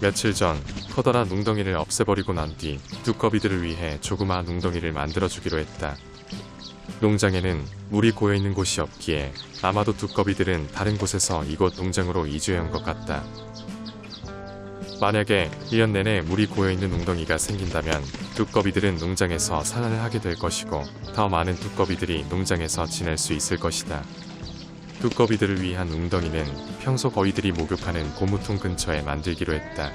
며칠 전 커다란 웅덩이를 없애버리고 난 뒤 두꺼비들을 위해 조그마한 웅덩이를 만들어주기로 했다. 농장에는 물이 고여있는 곳이 없기에 아마도 두꺼비들은 다른 곳에서 이곳 농장으로 이주해온 것 같다. 만약에 1년 내내 물이 고여있는 웅덩이가 생긴다면 두꺼비들은 농장에서 산란을 하게 될 것이고 더 많은 두꺼비들이 농장에서 지낼 수 있을 것이다. 두꺼비들을 위한 웅덩이는 평소 거위들이 목욕하는 고무통 근처에 만들기로 했다.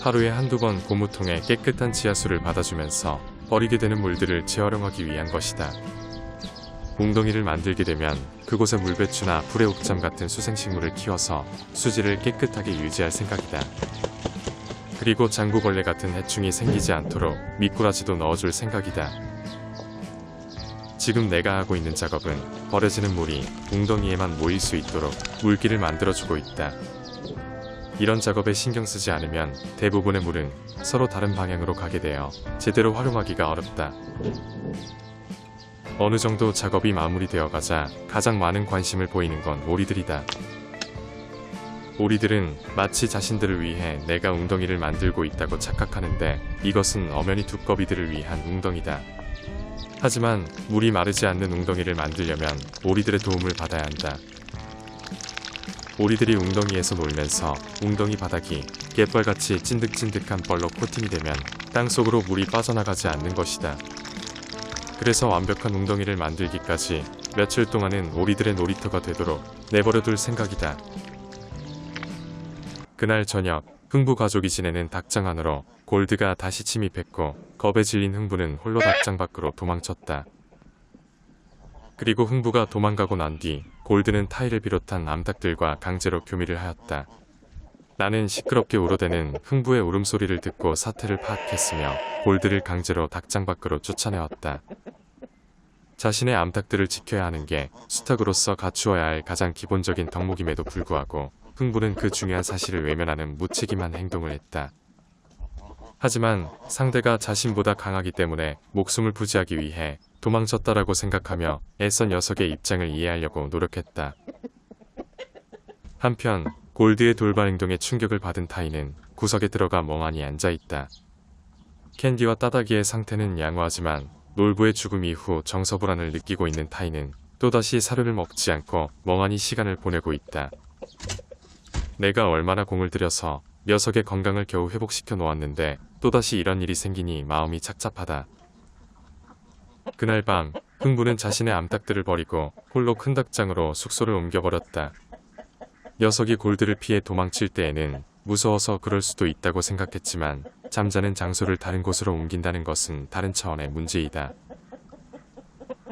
하루에 한두 번 고무통에 깨끗한 지하수를 받아주면서 버리게 되는 물들을 재활용하기 위한 것이다. 웅덩이를 만들게 되면 그곳에 물배추나 불의 옥잠 같은 수생식물을 키워서 수질을 깨끗하게 유지할 생각이다. 그리고 장구벌레 같은 해충이 생기지 않도록 미꾸라지도 넣어줄 생각이다. 지금 내가 하고 있는 작업은 버려지는 물이 웅덩이에만 모일 수 있도록 물기를 만들어주고 있다. 이런 작업에 신경 쓰지 않으면 대부분의 물은 서로 다른 방향으로 가게 되어 제대로 활용하기가 어렵다. 어느 정도 작업이 마무리되어 가자 가장 많은 관심을 보이는 건 오리들이다. 오리들은 마치 자신들을 위해 내가 웅덩이를 만들고 있다고 착각하는데 이것은 엄연히 두꺼비들을 위한 웅덩이다. 하지만 물이 마르지 않는 웅덩이를 만들려면 오리들의 도움을 받아야 한다. 오리들이 웅덩이에서 놀면서 웅덩이 바닥이 갯벌같이 찐득찐득한 뻘로 코팅이 되면 땅속으로 물이 빠져나가지 않는 것이다. 그래서 완벽한 웅덩이를 만들기까지 며칠 동안은 오리들의 놀이터가 되도록 내버려둘 생각이다. 그날 저녁 흥부 가족이 지내는 닭장 안으로 골드가 다시 침입했고 겁에 질린 흥부는 홀로 닭장 밖으로 도망쳤다. 그리고 흥부가 도망가고 난 뒤 골드는 타이를 비롯한 암탉들과 강제로 교미를 하였다. 나는 시끄럽게 울어대는 흥부의 울음소리를 듣고 사태를 파악했으며 골드를 강제로 닭장 밖으로 쫓아내었다. 자신의 암탉들을 지켜야 하는 게 수탉으로서 갖추어야 할 가장 기본적인 덕목임에도 불구하고 흥부는 그 중요한 사실을 외면하는 무책임한 행동을 했다. 하지만 상대가 자신보다 강하기 때문에 목숨을 부지하기 위해 도망쳤다라고 생각하며 애써 녀석의 입장을 이해하려고 노력했다. 한편 골드의 돌발 행동에 충격을 받은 타이는 구석에 들어가 멍하니 앉아있다. 캔디와 따다기의 상태는 양호하지만 놀부의 죽음 이후 정서 불안을 느끼고 있는 타이는 또다시 사료를 먹지 않고 멍하니 시간을 보내고 있다. 내가 얼마나 공을 들여서 녀석의 건강을 겨우 회복시켜 놓았는데 또다시 이런 일이 생기니 마음이 착잡하다. 그날 밤 흥부는 자신의 암탉들을 버리고 홀로 큰 닭장으로 숙소를 옮겨버렸다. 녀석이 골드를 피해 도망칠 때에는 무서워서 그럴 수도 있다고 생각했지만 잠자는 장소를 다른 곳으로 옮긴다는 것은 다른 차원의 문제이다.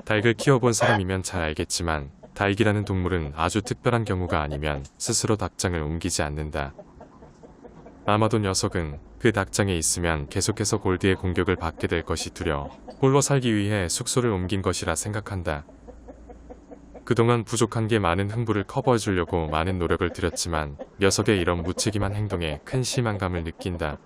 닭을 키워본 사람이면 잘 알겠지만 닭이라는 동물은 아주 특별한 경우가 아니면 스스로 닭장을 옮기지 않는다. 아마도 녀석은 그 닭장에 있으면 계속해서 골드의 공격을 받게 될 것이 두려워 홀로 살기 위해 숙소를 옮긴 것이라 생각한다. 그동안 부족한 게 많은 흥부를 커버해 주려고 많은 노력을 들였지만 녀석의 이런 무책임한 행동에 큰 실망감을 느낀다.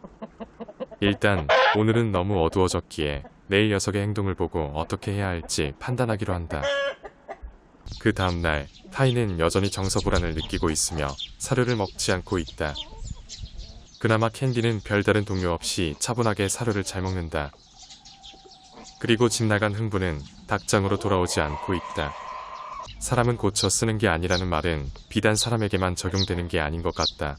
일단 오늘은 너무 어두워졌기에 내일 녀석의 행동을 보고 어떻게 해야 할지 판단하기로 한다. 그 다음날 타이는 여전히 정서 불안을 느끼고 있으며 사료를 먹지 않고 있다. 그나마 캔디는 별다른 동요 없이 차분하게 사료를 잘 먹는다. 그리고 집 나간 흥부는 닭장으로 돌아오지 않고 있다. 사람은 고쳐 쓰는 게 아니라는 말은 비단 사람에게만 적용되는 게 아닌 것 같다.